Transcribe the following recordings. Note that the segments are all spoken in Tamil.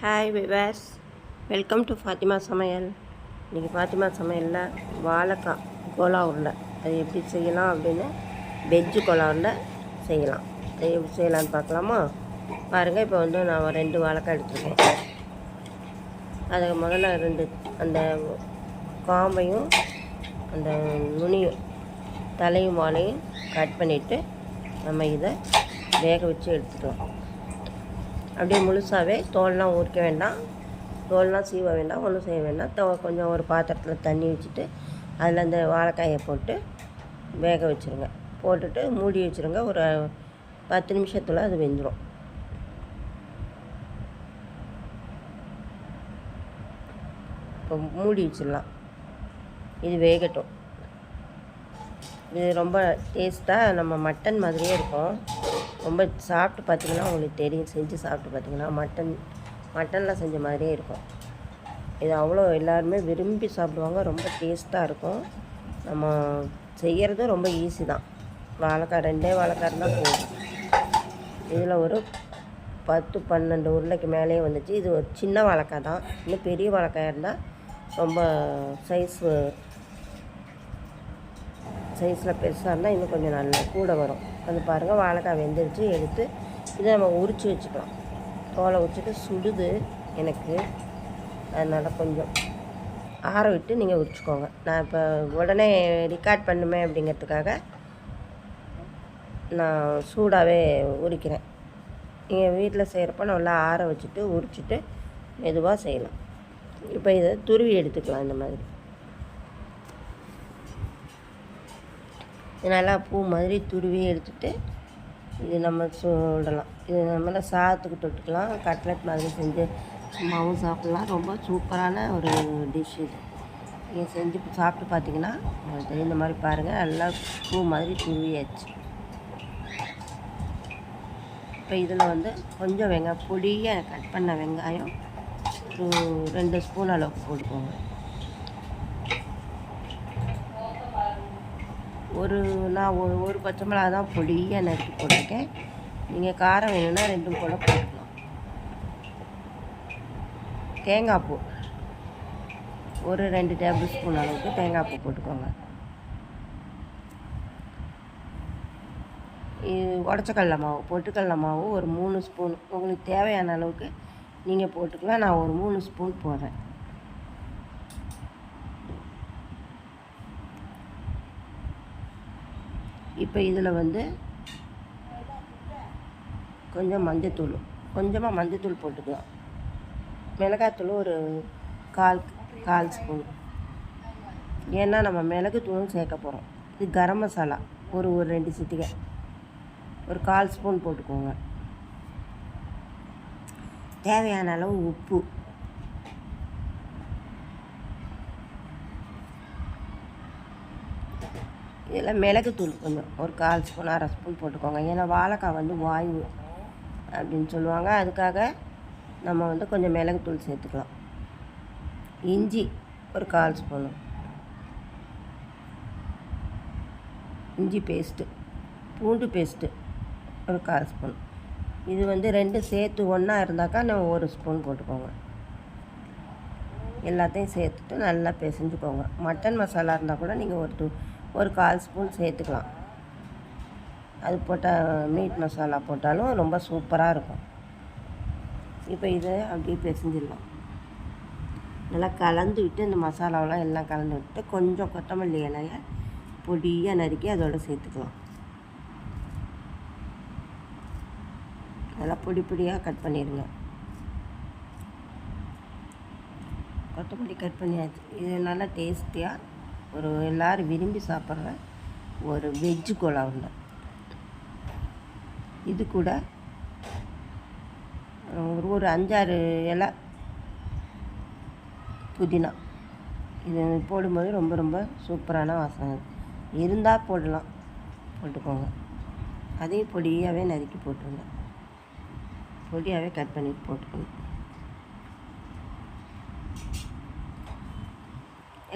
Hi viewers welcome to Fathima சமையல் இன்றைக்கி ஃபாத்திமா சமையலில் வாழைக்காய் கோலா உருளை அது எப்படி செய்யலாம் அப்படின்னு வெஜ்ஜு கோலா உருளை செய்யலாம். அது எப்படி செய்யலான்னு பார்க்கலாமா? பாருங்கள் இப்போ வந்து நான் ரெண்டு வாழைக்காய் எடுத்துருக்கேன். அதுக்கு முதல்ல ரெண்டு அந்த காம்பையும் அந்த நுனியும் தலையும் வாழையும் கட் பண்ணிவிட்டு நம்ம இதை வேக வச்சு எடுத்துக்கலாம். அப்படியே முழுசாகவே தோல்லாம் உரிக்க வேண்டாம். தோல்லாம் சீவ வேண்டாம் ஒன்றும் செய்ய வேண்டாம். தோ கொஞ்சம் ஒரு பாத்திரத்தில் தண்ணி வச்சுட்டு அதில் அந்த வாழைக்காயை போட்டு வேக வச்சுருங்க. போட்டுட்டு மூடி வச்சுருங்க. ஒரு பத்து நிமிஷத்தில் அது வெந்துடும் இப்போ மூடி வச்சிடலாம். இது வேகட்டும். இது ரொம்ப டேஸ்ட்டாக நம்ம மட்டன் மாதிரியே இருக்கும். ரொம்ப சாப்பிட்டு பார்த்தீங்கன்னா உங்களுக்கு தெரியும். செஞ்சு சாப்பிட்டு பார்த்தீங்கன்னா மட்டன் மட்டனில் செஞ்ச மாதிரியே இருக்கும். இது அவ்வளோ எல்லாருமே விரும்பி சாப்பிடுவாங்க. ரொம்ப டேஸ்ட்டாக இருக்கும். நம்ம செய்கிறது ரொம்ப ஈஸி தான். வாழைக்காய் ரெண்டே வாழைக்காய் இருந்தால் போதும். இதில் ஒரு பத்து பன்னெண்டு உருளைக்கு மேலேயே வந்துச்சு. இது ஒரு சின்ன வாழைக்காய் தான். இன்னும் பெரிய வாழைக்காய் இருந்தால் ரொம்ப சைஸ் சைஸில் பெருசாக இருந்தால் இன்னும் கொஞ்சம் நல்லா கூட வரும். வந்து பாருங்கள் வாழைக்காய் வெந்துருச்சு. எடுத்து இதை நம்ம உரித்து வச்சுக்கலாம். தோலை உரிச்சிட்டு சுடுது எனக்கு. அதனால் கொஞ்சம் ஆற விட்டு நீங்கள் உரிச்சுக்கோங்க. நான் இப்போ உடனே ரெக்கார்ட் பண்ணுமே அப்படிங்கிறதுக்காக நான் சூடாகவே உரிக்கிறேன். நீங்கள் வீட்டில் செய்கிறப்ப நல்லா ஆற வச்சுட்டு உரிச்சிட்டு மெதுவாக செய்யலாம். இப்போ இதை துருவி எடுத்துக்கலாம் இந்த மாதிரி. இது நல்லா பூ மாதிரி துருவி எடுத்துட்டு இது நம்ம சுடலாம். இது நம்மள சாதத்துக்கு தொட்டுக்கலாம். கட்லட் மாதிரி செஞ்சு சும்மாவும் சாப்பிட்லாம். ரொம்ப சூப்பரான ஒரு டிஷ் இது. நீங்கள் செஞ்சு சாப்பிட்டு பார்த்தீங்கன்னா உங்களுக்கு தெரிந்த மாதிரி பாருங்கள் நல்லா பூ மாதிரி துருவியாச்சு. இப்போ இதில் வந்து கொஞ்சம் வெங்காயம் பொடியாக கட் பண்ண வெங்காயம் ஒரு ரெண்டு ஸ்பூன் அளவுக்கு போட்டுக்கோங்க. ஒரு நான் ஒரு ஒரு பச்சை மிளகா தான் பொடியாக நறுக்கி போட்டிருக்கேன். நீங்கள் காரம் வேணும்னா ரெண்டும் கூட போட்டுக்கலாம். தேங்காய் பூ. ஒரு ரெண்டு டேபிள் ஸ்பூன் அளவுக்கு தேங்காய் பூ போட்டுக்கோங்க. இது உடச்ச மாவு பொட்டுக்கடல மாவு ஒரு மூணு ஸ்பூன். உங்களுக்கு தேவையான அளவுக்கு நீங்கள் போட்டுக்கலாம். நான் ஒரு மூணு ஸ்பூன் போடுறேன். இப்போ இதில் வந்து கொஞ்சம் மஞ்சத்தூள் கொஞ்சமாக மஞ்சத்தூள் போட்டுக்கலாம். மிளகாத்தூள் ஒரு கால் கால் ஸ்பூன். ஏன்னா நம்ம மிளகுத்தூளும் சேர்க்க போகிறோம் இது கரம் மசாலா ஒரு ஒரு ரெண்டு சிட்டிகை. ஒரு கால் ஸ்பூன் போட்டுக்கோங்க. தேவையான அளவு உப்பு. இதில் மிளகுத்தூள் கொஞ்சம் ஒரு கால் ஸ்பூன் அரை ஸ்பூன் போட்டுக்கோங்க. ஏன்னா வாழைக்காய் வந்து வாயு அப்படின்னு சொல்லுவாங்க. அதுக்காக நம்ம வந்து கொஞ்சம் மிளகுத்தூள் சேர்த்துக்கலாம். இஞ்சி ஒரு கால் ஸ்பூனு. இஞ்சி பேஸ்ட்டு பூண்டு பேஸ்ட்டு ஒரு கால் ஸ்பூன். இது வந்து ரெண்டு சேர்த்து ஒன்றா இருந்தாக்கா நம்ம ஒரு ஸ்பூன் போட்டுக்கோங்க. எல்லாத்தையும் சேர்த்துட்டு நல்லா பிசைஞ்சுக்கோங்க. மட்டன் மசாலா இருந்தால் கூட நீங்கள் ஒரு டூ ஒரு கால் ஸ்பூன் சேர்த்துக்கலாம். அது போட்டால் மீட் மசாலா போட்டாலும் ரொம்ப சூப்பராக இருக்கும். இப்போ இதை அப்படியே பிசைஞ்சிடலாம். நல்லா கலந்து விட்டு இந்த மசாலாவெலாம் எல்லாம் கலந்து விட்டு கொஞ்சம் கொத்தமல்லி இலையை பொடியாக நறுக்கி அதோடு சேர்த்துக்கலாம். நல்லா பொடி பொடியாக கட் பண்ணிடுங்க. கொத்தமல்லி கட் பண்ணியாச்சு. இது நல்லா டேஸ்டியாக ஒரு எல்லோரும் விரும்பி சாப்பிட்ற ஒரு வெஜ்ஜு கோலா உருண்டை இது கூட ஒரு ஒரு அஞ்சாறு இலை புதினா. இது போடும்போது ரொம்ப ரொம்ப சூப்பரான வாசனை. இருந்தால் போடலாம். போட்டுக்கோங்க. அதையும் பொடியாகவே நறுக்கி போட்டுருங்க. பொடியாகவே கட் பண்ணிட்டு போட்டுக்கணும்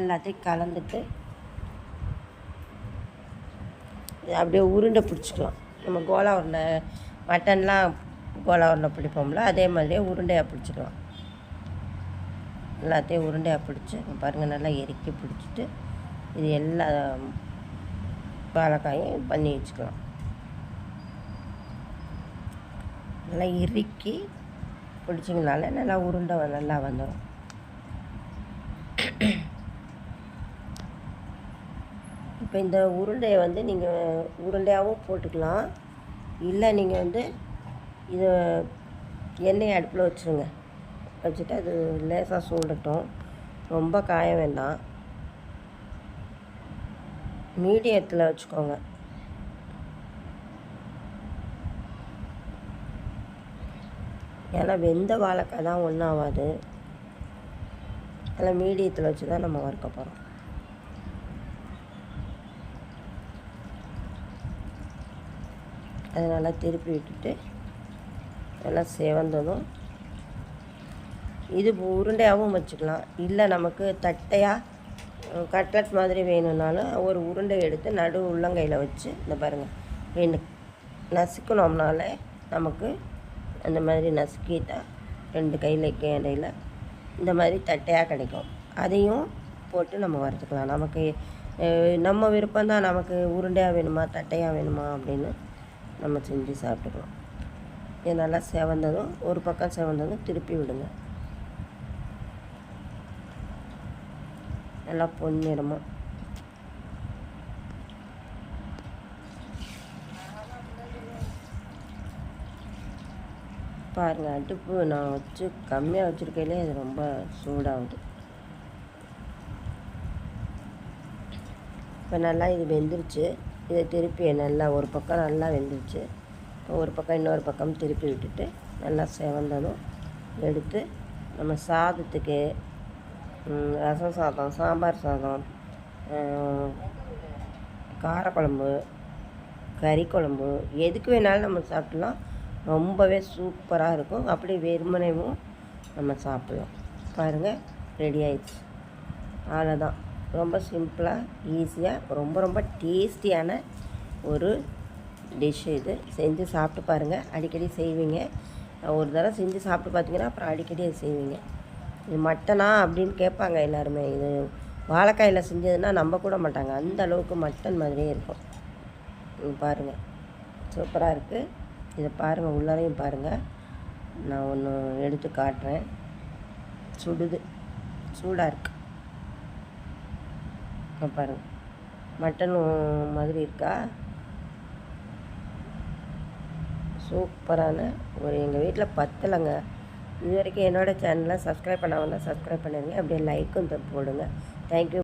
எல்லாத்தையும் கலந்துட்டு அப்படியே உருண்டை பிடிச்சிக்கலாம். நம்ம கோலா உருண்டை மட்டன்லாம் கோலா உருண்டை பிடிப்போம்ல அதே மாதிரியே உருண்டையாக பிடிச்சிக்கலாம். எல்லாத்தையும் உருண்டையாக பிடிச்சி பாருங்கள் நல்லா இறுக்கி பிடிச்சிட்டு இது எல்லா வாழைக்காயும் பண்ணி வச்சுக்கலாம். நல்லா இறுக்கி பிடிச்சிங்கனால நல்லா உருண்டை நல்லா வந்துடும் இப்போ இந்த உருண்டையை வந்து நீங்கள் உருண்டையாகவும் போட்டுக்கலாம். இல்லை நீங்கள் வந்து இதை எண்ணெய் அடுப்பில் வச்சுருங்க. வச்சுட்டு அது லேசாக சூடட்டும். ரொம்ப காய வேண்டாம். மீடியத்தில் வச்சுக்கோங்க. ஏன்னா வெந்த வாழைக்காய் தான் ஒன்றும் ஆகாது அதில் மீடியத்தில் வச்சு தான் நம்ம வறுக்க போகிறோம். அதை நல்லா திருப்பி விட்டுட்டு நல்லா செவந்ததும் இது உருண்டையாகவும் வச்சுக்கலாம். இல்லை நமக்கு தட்டையாக கட்லட் மாதிரி வேணும்னாலும் ஒரு உருண்டை எடுத்து நடு உள்ளங்கையில் வச்சு இந்த பாருங்கள் ரெண்டு நசுக்கணும்னாலே நமக்கு அந்த மாதிரி நசுக்கிட்டா ரெண்டு கையில் கேண்டையில் இந்த மாதிரி தட்டையாக கிடைக்கும். அதையும் போட்டு நம்ம வறுத்துக்கலாம். நமக்கு நம்ம விருப்பம் தான் நமக்கு உருண்டையாக வேணுமா தட்டையாக வேணுமா அப்படின்னு நம்ம செஞ்சு சாப்பிட்டுக்கலாம். இது நல்லா செவந்ததும் ஒரு பக்கம் செவந்ததும் திருப்பி விடுங்க. நல்லா பொன்னிறமா. பாருங்கள் அடுப்பு நான் வச்சு கம்மியாக வச்சுருக்கையிலே அது ரொம்ப சூடாகுது. இப்போ நல்லா இது வெந்துருச்சு. இதை திருப்பி நல்லா ஒரு பக்கம் நல்லா வெந்துருச்சு. ஒரு பக்கம் இன்னொரு பக்கம் திருப்பி விட்டுட்டு நல்லா செவந்ததும் எடுத்து நம்ம சாதத்துக்கு ரசம் சாதம் சாம்பார் சாதம் காரக்குழம்பு கறி குழம்பு எதுக்கு வேணாலும் நம்ம சாப்பிட்லாம். ரொம்பவே சூப்பராக இருக்கும். அப்படி வெறுமனையும் நம்ம சாப்பிட்லாம். பாருங்கள் ரெடி ஆயிடுச்சு. அவ்வளோதான் ரொம்ப சிம்பிளாக ஈஸியாக ரொம்ப ரொம்ப டேஸ்டியான ஒரு டிஷ் இது. செஞ்சு சாப்பிட்டு பாருங்கள் அடிக்கடி செய்வீங்க. ஒரு தடவை செஞ்சு சாப்பிட்டு பார்த்தீங்கன்னா அப்புறம் அடிக்கடி அது செய்வீங்க. இது மட்டனா அப்படின்னு கேட்பாங்க எல்லாருமே. இது வாழைக்காயில் செஞ்சதுன்னா நம்ப கூட மாட்டாங்க. அந்த அளவுக்கு மட்டன் மாதிரியே இருக்கும். பாருங்கள் சூப்பராக இருக்குது இதை பாருங்கள் உள்ளாரையும் பாருங்கள் நான் ஒன்று எடுத்து காட்டுறேன். சுடுது. சூடாக இருக்குது பாருங்கள் மட்டன் மாதிரி இருக்கா? சூப்பரான ஒரு எங்கள் வீட்டில் பத்தலைங்க. இது வரைக்கும் என்னோடய சேனலை சப்ஸ்கிரைப் பண்ணாமல் சப்ஸ்கிரைப் பண்ணிடுங்க அப்படியே லைக்கும் போடுங்க. தேங்க்யூ